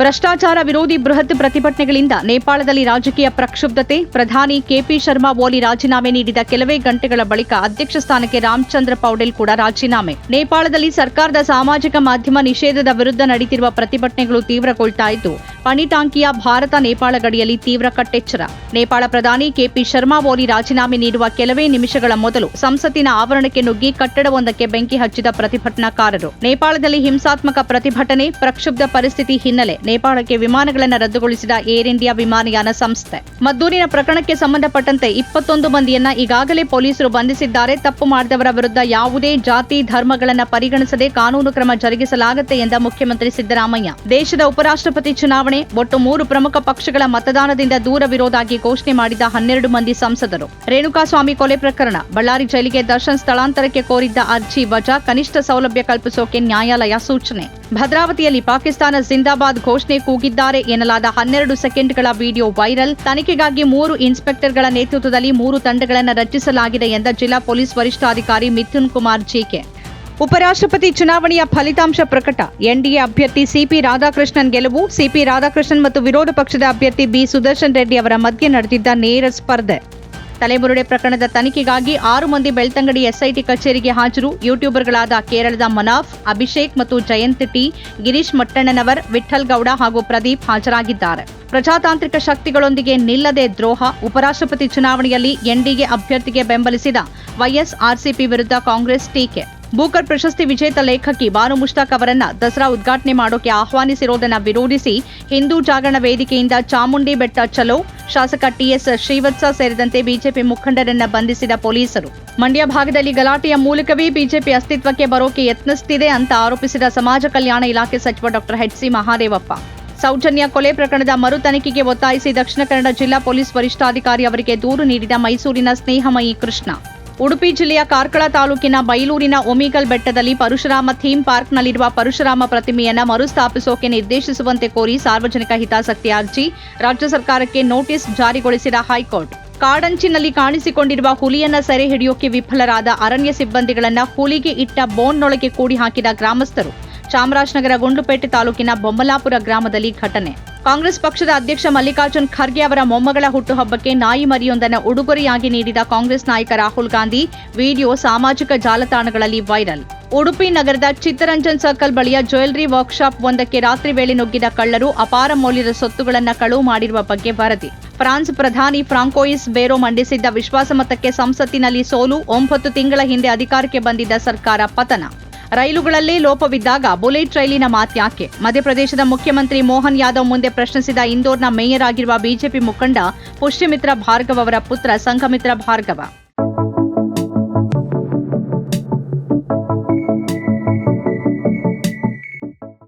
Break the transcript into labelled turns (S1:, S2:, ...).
S1: ಭ್ರಷ್ಟಾಚಾರ ವಿರೋಧಿ ಬೃಹತ್ ಪ್ರತಿಭಟನೆಗಳಿಂದ ನೇಪಾಳದಲ್ಲಿ ರಾಜಕೀಯ ಪ್ರಕ್ಷುಬ್ಧತೆ. ಪ್ರಧಾನಿ ಕೆಪಿ ಶರ್ಮಾ ಓಲಿ ರಾಜೀನಾಮೆ ನೀಡಿದ ಕೆಲವೇ ಗಂಟೆಗಳ ಬಳಿಕ ಅಧ್ಯಕ್ಷ ಸ್ಥಾನಕ್ಕೆ ರಾಮಚಂದ್ರ ಪೌಡೆಲ್ ಕೂಡ ರಾಜೀನಾಮೆ. ನೇಪಾಳದಲ್ಲಿ ಸರ್ಕಾರದ ಸಾಮಾಜಿಕ ಮಾಧ್ಯಮ ನಿಷೇಧದ ವಿರುದ್ಧ ನಡೆಯುತ್ತಿರುವ ಪ್ರತಿಭಟನೆಗಳು ತೀವ್ರಗೊಳ್ತಾ ಇದ್ದು, ಪಣಿಟಾಂಕಿಯ ಭಾರತ ನೇಪಾಳ ಗಡಿಯಲ್ಲಿ ತೀವ್ರ ಕಟ್ಟೆಚ್ಚರ. ನೇಪಾಳ ಪ್ರಧಾನಿ ಕೆಪಿ ಶರ್ಮಾ ಓಲಿ ರಾಜೀನಾಮೆ ನೀಡುವ ಕೆಲವೇ ನಿಮಿಷಗಳ ಮೊದಲು ಸಂಸತ್ತಿನ ಆವರಣಕ್ಕೆ ನುಗ್ಗಿ ಕಟ್ಟಡವೊಂದಕ್ಕೆ ಬೆಂಕಿ ಹಚ್ಚಿದ ಪ್ರತಿಭಟನಾಕಾರರು. ನೇಪಾಳದಲ್ಲಿ ಹಿಂಸಾತ್ಮಕ ಪ್ರತಿಭಟನೆ, ಪ್ರಕ್ಷುಬ್ಧ ಪರಿಸ್ಥಿತಿ ಹಿನ್ನೆಲೆ. ನೇಪಾಳಕ್ಕೆ ವಿಮಾನಗಳನ್ನು ರದ್ದುಗೊಳಿಸಿದ ಏರ್ ಇಂಡಿಯಾ ವಿಮಾನಯಾನ ಸಂಸ್ಥೆ. ಮದ್ದೂರಿನ ಪ್ರಕರಣಕ್ಕೆ ಸಂಬಂಧಪಟ್ಟಂತೆ ಇಪ್ಪತ್ತೊಂದು ಮಂದಿಯನ್ನ ಈಗಾಗಲೇ ಪೊಲೀಸರು ಬಂಧಿಸಿದ್ದಾರೆ. ತಪ್ಪು ಮಾಡಿದವರ ವಿರುದ್ಧ ಯಾವುದೇ ಜಾತಿ, ಧರ್ಮಗಳನ್ನು ಪರಿಗಣಿಸದೆ ಕಾನೂನು ಕ್ರಮ ಜರುಗಿಸಲಾಗುತ್ತೆ ಎಂದ ಮುಖ್ಯಮಂತ್ರಿ ಸಿದ್ದರಾಮಯ್ಯ. ದೇಶದ ಉಪರಾಷ್ಟ್ರಪತಿ ಚುನಾವಣೆ, ಒಟ್ಟು ಮೂರು ಪ್ರಮುಖ ಪಕ್ಷಗಳ ಮತದಾನದಿಂದ ದೂರವಿರೋದಾಗಿ ಘೋಷಣೆ ಮಾಡಿದ ಹನ್ನೆರಡು ಮಂದಿ ಸಂಸದರು. ರೇಣುಕಾಸ್ವಾಮಿ ಕೊಲೆ ಪ್ರಕರಣ, ಬಳ್ಳಾರಿ ಜೈಲಿಗೆ ದರ್ಶನ್ ಸ್ಥಳಾಂತರಕ್ಕೆ ಕೋರಿದ್ದ ಅರ್ಜಿ ವಜಾ, ಕನಿಷ್ಠ ಸೌಲಭ್ಯ ಕಲ್ಪಿಸೋಕೆ ನ್ಯಾಯಾಲಯ ಸೂಚನೆ. ಭದ್ರಾವತಿಯಲ್ಲಿ ಪಾಕಿಸ್ತಾನ ಜಿಂದಾಬಾದ್ ಘೋಷಣೆ ಕೂಗಿದ್ದಾರೆ ಎನ್ನಲಾದ ಹನ್ನೆರಡು ಸೆಕೆಂಡ್ಗಳ ವಿಡಿಯೋ ವೈರಲ್. ತನಿಖೆಗಾಗಿ ಮೂರು ಇನ್ಸ್ಪೆಕ್ಟರ್ಗಳ ನೇತೃತ್ವದಲ್ಲಿ ಮೂರು ತಂಡಗಳನ್ನು ರಚಿಸಲಾಗಿದೆ ಎಂದ ಜಿಲ್ಲಾ ಪೊಲೀಸ್ ವರಿಷ್ಠಾಧಿಕಾರಿ ಮಿಥುನ್ ಕುಮಾರ್ ಜೆಕೆ ಉಪರಾಷ್ಟ್ರಪತಿ ಚುನಾವಣೆಯ ಫಲಿತಾಂಶ ಪ್ರಕಟ. ಎನ್ಡಿಎ ಅಭ್ಯರ್ಥಿ ಸಿಪಿ ರಾಧಾಕೃಷ್ಣನ್ ಗೆಲುವು. ಸಿಪಿ ರಾಧಾಕೃಷ್ಣನ್ ಮತ್ತು ವಿರೋಧ ಪಕ್ಷದ ಅಭ್ಯರ್ಥಿ ಬಿ ಸುದರ್ಶನ್ ರೆಡ್ಡಿ ಅವರ ಮಧ್ಯೆ ನಡೆದಿದ್ದ ನೇರ ಸ್ಪರ್ಧೆ. ತಲೆಬುರುಡೆ ಪ್ರಕರಣದ ತನಿಖೆಗಾಗಿ ಆರು ಮಂದಿ ಬೆಳ್ತಂಗಡಿ ಎಸ್ಐಟಿ ಕಚೇರಿಗೆ ಹಾಜರು. ಯೂಟ್ಯೂಬರ್ಗಳಾದ ಕೇರಳದ ಮನಾಫ್, ಅಭಿಷೇಕ್ ಮತ್ತು ಜಯಂತ್ ಟಿ, ಗಿರೀಶ್ ಮಟ್ಟಣ್ಣನವರ್ ವಿಠಲ್ ಗೌಡ ಹಾಗೂ ಪ್ರದೀಪ್ ಹಾಜರಾಗಿದ್ದಾರೆ. ಪ್ರಜಾತಾಂತ್ರಿಕ ಶಕ್ತಿಗಳೊಂದಿಗೆ ನಿಲ್ಲದೆ ದ್ರೋಹ, ಉಪರಾಷ್ಟ್ರಪತಿ ಚುನಾವಣೆಯಲ್ಲಿ ಎನ್ಡಿಎ ಅಭ್ಯರ್ಥಿಗೆ ಬೆಂಬಲಿಸಿದ ವೈಎಸ್ಆರ್ಸಿಪಿ ವಿರುದ್ಧ ಕಾಂಗ್ರೆಸ್ ಟೀಕೆ. ಬೂಕರ್ ಪ್ರಶಸ್ತಿ ವಿಜೇತ ಲೇಖಕಿ ಬಾನು ಮುಷ್ತಾಕ್ ಅವರನ್ನ ದಸರಾ ಉದ್ಘಾಟನೆ ಮಾಡೋಕೆ ಆಹ್ವಾನಿಸಿರೋದನ್ನ ವಿರೋಧಿಸಿ ಹಿಂದೂ ಜಾಗರಣ ವೇದಿಕೆಯಿಂದ ಚಾಮುಂಡಿ ಬೆಟ್ಟ ಚಲೋ, ಶಾಸಕ ಟಿಎಸ್ ಶ್ರೀವತ್ಸ ಸೇರಿದಂತೆ ಬಿಜೆಪಿ ಮುಖಂಡರನ್ನ ಬಂಧಿಸಿದ ಪೊಲೀಸರು. ಮಂಡ್ಯ ಭಾಗದಲ್ಲಿ ಗಲಾಟೆಯ ಮೂಲಕವೇ ಬಿಜೆಪಿ ಅಸ್ತಿತ್ವಕ್ಕೆ ಬರೋಕೆ ಯತ್ನಿಸುತ್ತಿದೆ ಅಂತ ಆರೋಪಿಸಿದ ಸಮಾಜ ಕಲ್ಯಾಣ ಇಲಾಖೆ ಸಚಿವ doctor H C Mahadevappa. Soujanya ಕೊಲೆ ಪ್ರಕರಣದ ಮರು ತನಿಖೆಗೆ ಒತ್ತಾಯಿಸಿ ದಕ್ಷಿಣ ಕನ್ನಡ ಜಿಲ್ಲಾ ಪೊಲೀಸ್ ವರಿಷ್ಠಾಧಿಕಾರಿ ಅವರಿಗೆ ದೂರು ನೀಡಿದ ಮೈಸೂರಿನ ಸ್ನೇಹಮಯಿ ಕೃಷ್ಣ. ಉಡುಪಿ ಜಿಲ್ಲೆಯ ಕಾರ್ಕಳ ತಾಲೂಕಿನ ಬೈಲೂರಿನ ಒಮಿಗಲ್ ಬೆಟ್ಟದಲ್ಲಿ ಪರಶುರಾಮ ಥೀಮ್ ಪಾರ್ಕ್ನಲ್ಲಿರುವ ಪರಶುರಾಮ ಪ್ರತಿಮೆಯನ್ನು ಮರುಸ್ಥಾಪಿಸೋಕೆ ನಿರ್ದೇಶಿಸುವಂತೆ ಕೋರಿ ಸಾರ್ವಜನಿಕ ಹಿತಾಸಕ್ತಿ ಅರ್ಜಿ, ರಾಜ್ಯ ಸರ್ಕಾರಕ್ಕೆ ನೋಟಿಸ್ ಜಾರಿಗೊಳಿಸಿದ ಹೈಕೋರ್ಟ್. ಕಾಡಂಚಿನಲ್ಲಿ ಕಾಣಿಸಿಕೊಂಡಿರುವ ಹುಲಿಯನ್ನ ಸೆರೆ ಹಿಡಿಯೋಕೆ ವಿಫಲರಾದ ಅರಣ್ಯ ಸಿಬ್ಬಂದಿಗಳನ್ನು ಹುಲಿಗೆ ಇಟ್ಟ ಬೋನ್ನೊಳಗೆ ಕೂಡಿ ಹಾಕಿದ ಗ್ರಾಮಸ್ಥರು. ಚಾಮರಾಜನಗರ ಗುಂಡ್ಲುಪೇಟೆ ತಾಲೂಕಿನ ಬೊಮ್ಮಲಾಪುರ ಗ್ರಾಮದಲ್ಲಿ ಘಟನೆ. ಕಾಂಗ್ರೆಸ್ ಪಕ್ಷದ ಅಧ್ಯಕ್ಷ ಮಲ್ಲಿಕಾರ್ಜುನ್ ಖರ್ಗೆ ಅವರ ಮೊಮ್ಮಗಳ ಹುಟ್ಟುಹಬ್ಬಕ್ಕೆ ನಾಯಿ ಮರಿಯೊಂದನ್ನು ಉಡುಗೊರೆಯಾಗಿ ನೀಡಿದ ಕಾಂಗ್ರೆಸ್ ನಾಯಕ ರಾಹುಲ್ ಗಾಂಧಿ, ವಿಡಿಯೋ ಸಾಮಾಜಿಕ ಜಾಲತಾಣಗಳಲ್ಲಿ ವೈರಲ್. ಉಡುಪಿ ನಗರದ ಚಿತ್ತರಂಜನ್ ಸರ್ಕಲ್ ಬಳಿಯ ಜ್ಯುವೆಲ್ಲರಿ ವರ್ಕ್ಶಾಪ್ ಒಂದಕ್ಕೆ ರಾತ್ರಿ ವೇಳೆ ನುಗ್ಗಿದ ಕಳ್ಳರು ಅಪಾರ ಮೌಲ್ಯದ ಸೊತ್ತುಗಳನ್ನು ಕಳುವು ಮಾಡಿರುವ ಬಗ್ಗೆ ವರದಿ. ಫ್ರಾನ್ಸ್ ಪ್ರಧಾನಿ ಫ್ರಾಂಕೋಯಿಸ್ ಬೇರೋ ಮಂಡಿಸಿದ್ದ ವಿಶ್ವಾಸಮತಕ್ಕೆ ಸಂಸತ್ತಿನಲ್ಲಿ ಸೋಲು, ಒಂಬತ್ತು ತಿಂಗಳ ಹಿಂದೆ ಅಧಿಕಾರಕ್ಕೆ ಬಂದಿದ್ದ ಸರ್ಕಾರ ಪತನ. ರೈಲುಗಳಲ್ಲೇ ಲೋಪವಿದ್ದಾಗ ಬುಲೆಟ್ ರೈಲಿನ ಮಾತ್ಯಾಕೆ ಮಧ್ಯಪ್ರದೇಶದ ಮುಖ್ಯಮಂತ್ರಿ ಮೋಹನ್ ಯಾದವ್ ಮುಂದೆ ಪ್ರಶ್ನಿಸಿದ ಇಂದೋರ್ನ ಮೇಯರ್ ಆಗಿರುವ ಬಿಜೆಪಿ ಮುಖಂಡ ಪುಷ್ಯಮಿತ್ರ ಭಾರ್ಗವ್ ಅವರ ಪುತ್ರ ಸಂಘಮಿತ್ರ ಭಾರ್ಗವ.